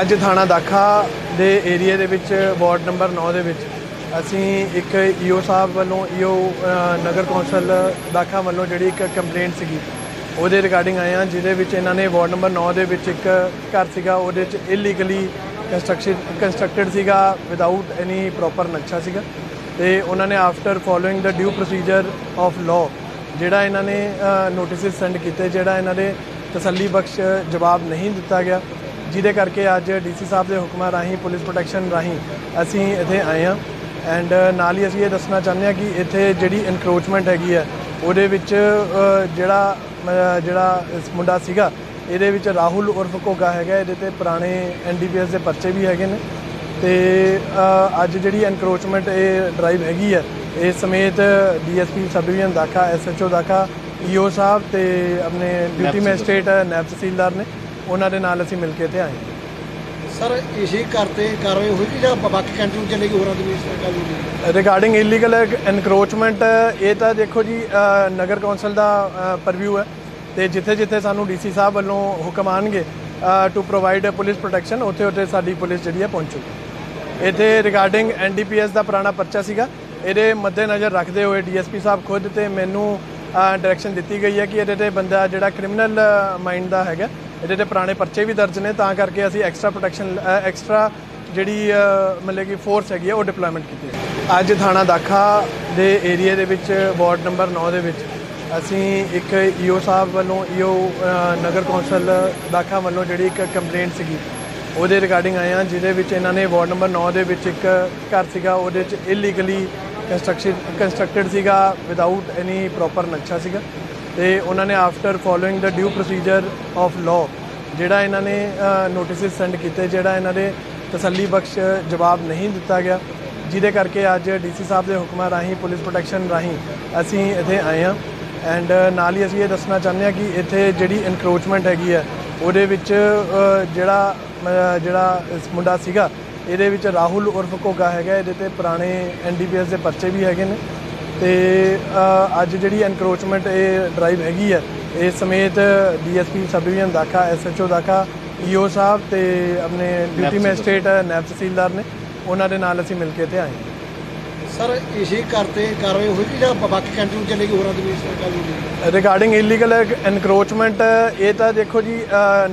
ਅੱਜ ਥਾਣਾ ਦਾਖਾ ਦੇ ਏਰੀਆ ਦੇ ਵਿੱਚ, ਵਾਰਡ ਨੰਬਰ 9 ਦੇ ਵਿੱਚ, ਅਸੀਂ ਇੱਕ ਈਓ ਸਾਹਿਬ ਵੱਲੋਂ, ਈਓ ਨਗਰ ਕੌਂਸਲ ਦਾਖਾ ਵੱਲੋਂ ਜਿਹੜੀ ਇੱਕ ਕੰਪਲੇਂਟ ਸੀਗੀ, ਉਹਦੇ ਰਿਗਾਰਡਿੰਗ ਆਏ ਹਾਂ, ਜਿਹਦੇ ਵਿੱਚ ਇਹਨਾਂ ਨੇ ਵਾਰਡ ਨੰਬਰ 9 ਦੇ ਵਿੱਚ ਇੱਕ ਘਰ ਸੀਗਾ, ਉਹਦੇ ਵਿੱਚ ਇਲੀਗਲੀ ਕੰਸਟਰਕਸ਼ਨ ਕੰਸਟਰਕਟਡ ਸੀਗਾ ਵਿਦਆਊਟ ਐਨੀ ਪ੍ਰੋਪਰ ਨਕਸ਼ਾ ਸੀਗਾ, ਤੇ ਉਹਨਾਂ ਨੇ after following the due procedure of law ਜਿਹੜਾ ਇਹਨਾਂ ਨੇ ਨੋਟਿਸਸ ਸੈਂਡ ਕੀਤੇ, ਜਿਹੜਾ ਇਹਨਾਂ ਦੇ ਤਸੱਲੀ ਬਖਸ਼ ਜਵਾਬ ਨਹੀਂ ਦਿੱਤਾ ਗਿਆ ਜਿਹਦੇ ਕਰਕੇ ਅੱਜ ਡੀਸੀ ਸਾਹਿਬ ਦੇ ਹੁਕਮਾਂ ਰਾਹੀਂ ਪੁਲਿਸ ਪ੍ਰੋਟੈਕਸ਼ਨ ਰਾਹੀਂ ਅਸੀਂ ਇੱਥੇ ਆਏ ਹਾਂ। ਐਂਡ ਨਾਲ ਹੀ ਅਸੀਂ ਇਹ ਦੱਸਣਾ ਚਾਹੁੰਦੇ ਹਾਂ ਕਿ ਇੱਥੇ ਜਿਹੜੀ ਇਨਕਰੋਚਮੈਂਟ ਹੈਗੀ ਹੈ ਉਹਦੇ ਵਿੱਚ ਜਿਹੜਾ ਜਿਹੜਾ ਇਸ ਮੁੰਡਾ ਸੀਗਾ ਇਹਦੇ ਵਿੱਚ ਰਾਹੁਲ ਉਰਫ ਘੋਗਾ ਹੈਗਾ ਇਹਦੇ ਤੇ ਪੁਰਾਣੇ ਐਨਡੀਪੀਐਸ ਦੇ ਪਰਚੇ ਵੀ ਹੈਗੇ ਨੇ। ਤੇ ਅੱਜ ਜਿਹੜੀ ਐਨਕਰੋਚਮੈਂਟ ਇਹ ਡਰਾਈਵ ਹੈਗੀ ਹੈ ਇਸ ਸਮੇਤ DSP sub division Dakha SHO Dakha EO ਸਾਹਿਬ ਤੇ ਆਪਣੇ ਡਿਊਟੀ ਮੈਜਿਸਟ੍ਰੇਟ ਨਾਇਬ ਤਹਿਸੀਲਦਾਰ ਨੇ। ਉਹਨਾਂ ਦੇ ਨਾਲ ਅਸੀਂ ਮਿਲ ਕੇ ਇੱਥੇ ਆਏ। ਸਰ ਇਸੇ ਘਰ ਤੇ ਕਾਰਵਾਈ ਹੋਈ ਜਾਂ ਬਾਕੀ ਕੰਟਰੀ ਨੂੰ ਚਲੇਗੀ ਹੋਰਾਂ ਦੀ ਵੀ ਗੱਲ ਹੋਈ? ਰਿਗਾਰਡਿੰਗ ਇਲੀਗਲ ਐਨਕਰੋਚਮੈਂਟ ਇਹ ਤਾਂ ਦੇਖੋ ਜੀ ਅ, ਨਗਰ ਕੌਂਸਲ ਦਾ ਪਰਵਿਊ ਹੈ ਤੇ ਜਿੱਥੇ ਜਿੱਥੇ ਸਾਨੂੰ ਡੀਸੀ ਸਾਹਿਬ ਵੱਲੋਂ ਹੁਕਮ ਆਣਗੇ ਟੂ ਪ੍ਰੋਵਾਈਡ ਪੁਲਿਸ ਪ੍ਰੋਟੈਕਸ਼ਨ ਉੱਥੇ ਉੱਥੇ ਸਾਡੀ ਪੁਲਿਸ ਜਿਹੜੀ ਹੈ ਪਹੁੰਚੂਗੀ ਇੱਥੇ ਰਿਗਾਰਡਿੰਗ ਐਨਡੀਪੀਐਸ ਦਾ ਪੁਰਾਣਾ ਪਰਚਾ ਸੀਗਾ ਇਹਦੇ ਮੱਦੇਨਜ਼ਰ ਰੱਖਦੇ ਹੋਏ ਡੀਐਸਪੀ ਸਾਹਿਬ ਖੁਦ ਤੇ ਮੈਨੂੰ ਡਾਇਰੈਕਸ਼ਨ ਦਿੱਤੀ ਗਈ ਹੈ ਕਿ ਇਹਦੇ ਤੇ ਬੰਦਾ ਜਿਹੜਾ ਕ੍ਰਿਮੀਨਲ ਮਾਈਂਡ ਦਾ ਹੈਗਾ ਇਹਦੇ ਤੇ ਪੁਰਾਣੇ ਪਰਚੇ ਵੀ ਦਰਜ ਨੇ, ਤਾਂ ਕਰਕੇ ਅਸੀਂ ਐਕਸਟਰਾ ਪ੍ਰੋਟੈਕਸ਼ਨ ਐਕਸਟਰਾ ਜਿਹੜੀ ਮਤਲਬ ਕਿ ਫੋਰਸ ਹੈਗੀ ਹੈ ਉਹ ਡਿਪਲੋਇਮੈਂਟ ਕੀਤੀ ਹੈ। ਅੱਜ ਥਾਣਾ ਦਾਖਾ ਦੇ ਏਰੀਆ ਦੇ ਵਿੱਚ, ਵਾਰਡ ਨੰਬਰ 9 ਦੇ ਵਿੱਚ, ਅਸੀਂ ਇੱਕ ਈਓ ਸਾਹਿਬ ਵੱਲੋਂ, ਈਓ ਨਗਰ ਕੌਂਸਲ ਦਾਖਾ ਵੱਲੋਂ ਜਿਹੜੀ ਇੱਕ ਕੰਪਲੇਂਟ ਸੀਗੀ, ਉਹਦੇ ਰਿਗਾਰਡਿੰਗ ਆਏ ਹਾਂ, ਜਿਹਦੇ ਵਿੱਚ ਇਹਨਾਂ ਨੇ ਵਾਰਡ ਨੰਬਰ 9 ਦੇ ਵਿੱਚ ਇੱਕ ਘਰ ਸੀਗਾ, ਉਹਦੇ ਵਿੱਚ ਇਲੀਗਲੀ ਕੰਸਟਰਕਸ਼ਨ ਕੰਸਟਰਕਟਡ ਸੀਗਾ ਵਿਦਆਊਟ ਐਨੀ ਪ੍ਰੋਪਰ ਨਕਸ਼ਾ ਸੀਗਾ। ਤੇ ਉਹਨਾਂ ਨੇ after following the due procedure of law ਜਿਹੜਾ ਇਹਨਾਂ ਨੇ ਨੋਟਿਸਸ ਸੈਂਡ ਕੀਤੇ, ਜਿਹੜਾ ਇਹਨਾਂ ਦੇ ਤਸੱਲੀ ਬਖਸ਼ ਜਵਾਬ ਨਹੀਂ ਦਿੱਤਾ ਗਿਆ, ਜਿਹਦੇ ਕਰਕੇ ਅੱਜ ਡੀਸੀ ਸਾਹਿਬ ਦੇ ਹੁਕਮਾਂ ਰਾਹੀਂ, ਪੁਲਿਸ ਪ੍ਰੋਟੈਕਸ਼ਨ ਰਾਹੀਂ ਅਸੀਂ ਇੱਥੇ ਆਏ ਹਾਂ। ਐਂਡ ਨਾਲ ਹੀ ਅਸੀਂ ਇਹ ਦੱਸਣਾ ਚਾਹੁੰਦੇ ਹਾਂ ਕਿ ਇੱਥੇ ਜਿਹੜੀ ਇਨਕਰੋਚਮੈਂਟ ਹੈਗੀ ਹੈ, ਉਹਦੇ ਵਿੱਚ ਜਿਹੜਾ ਜਿਹੜਾ ਇਸ ਮੁੰਡਾ ਸੀਗਾ, ਇਹਦੇ ਵਿੱਚ ਰਾਹੁਲ ਉਰਫ ਘੋਗਾ ਹੈਗਾ, ਇਹਦੇ ਤੇ ਪੁਰਾਣੇ ਐਨਡੀਪੀਐਸ ਦੇ ਪਰਚੇ ਵੀ ਹੈਗੇ ਨੇ। ਤੇ ਅ, ਅੱਜ ਜਿਹੜੀ ਐਨਕਰੋਚਮੈਂਟ ਇਹ ਡਰਾਈਵ ਹੈਗੀ ਹੈ ਇਸ ਸਮੇਤ DSP sub division Dakha SHO Dakha EO ਸਾਹਿਬ ਤੇ ਆਪਣੇ ਡਿਊਟੀ ਮੈਜਿਸਟ੍ਰੇਟ ਨਾਇਬ ਤਹਿਸੀਲਦਾਰ ਨੇ ਉਹਨਾਂ ਦੇ ਨਾਲ ਅਸੀਂ ਮਿਲ ਕੇ ਇੱਥੇ ਆਏ ਸਰ ਇਸੇ ਘਰ ਤੇ ਕਾਰਵਾਈ ਹੋਈ ਜਾਂ ਬਾਕੀ ਕੰਟਰੀ ਨੂੰ ਚਲੇਗੀ ਹੋਰਾਂ ਦੀ ਵੀ ਗੱਲ ਹੋਈ ਰਿਗਾਰਡਿੰਗ ਇਲੀਗਲ ਐਨਕਰੋਚਮੈਂਟ ਇਹ ਤਾਂ ਦੇਖੋ ਜੀ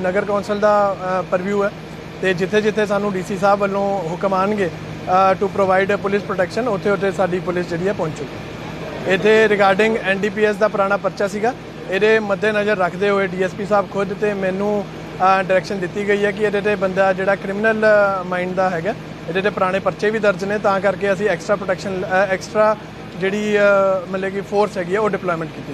ਨਗਰ ਕੌਂਸਲ ਦਾ ਪਰਵਿਊ ਹੈ ਤੇ ਜਿੱਥੇ ਜਿੱਥੇ ਸਾਨੂੰ ਡੀਸੀ ਸਾਹਿਬ ਵੱਲੋਂ ਹੁਕਮ ਆਣਗੇ ਟੂ ਪ੍ਰੋਵਾਈਡ ਪੁਲਿਸ ਪ੍ਰੋਟੈਕਸ਼ਨ ਉੱਥੇ ਉੱਥੇ ਸਾਡੀ ਪੁਲਿਸ ਜਿਹੜੀ ਹੈ ਪਹੁੰਚੂਗੀ। ਇੱਥੇ ਰਿਗਾਰਡਿੰਗ ਐਨਡੀਪੀਐਸ ਦਾ ਪੁਰਾਣਾ ਪਰਚਾ ਸੀਗਾ। ਇਹਦੇ ਮੱਦੇਨਜ਼ਰ ਰੱਖਦੇ ਹੋਏ ਡੀਐਸਪੀ ਸਾਹਿਬ ਖੁਦ ਤੇ ਮੈਨੂੰ ਡਾਇਰੈਕਸ਼ਨ ਦਿੱਤੀ ਗਈ ਹੈ ਕਿ ਇਹਦੇ ਤੇ ਬੰਦਾ ਜਿਹੜਾ ਕ੍ਰਿਮੀਨਲ ਮਾਈਂਡ ਦਾ ਹੈਗਾ, ਇਹਦੇ ਤੇ ਪੁਰਾਣੇ ਪਰਚੇ ਵੀ ਦਰਜ ਨੇ, ਤਾਂ ਕਰਕੇ ਅਸੀਂ ਐਕਸਟਰਾ ਪ੍ਰੋਟੈਕਸ਼ਨ ਐਕਸਟਰਾ ਜਿਹੜੀ ਮਤਲਬ ਕਿ ਫੋਰਸ ਹੈਗੀ ਹੈ ਉਹ ਡਿਪਲੋਇਮੈਂਟ ਕੀਤੀ ਹੈ।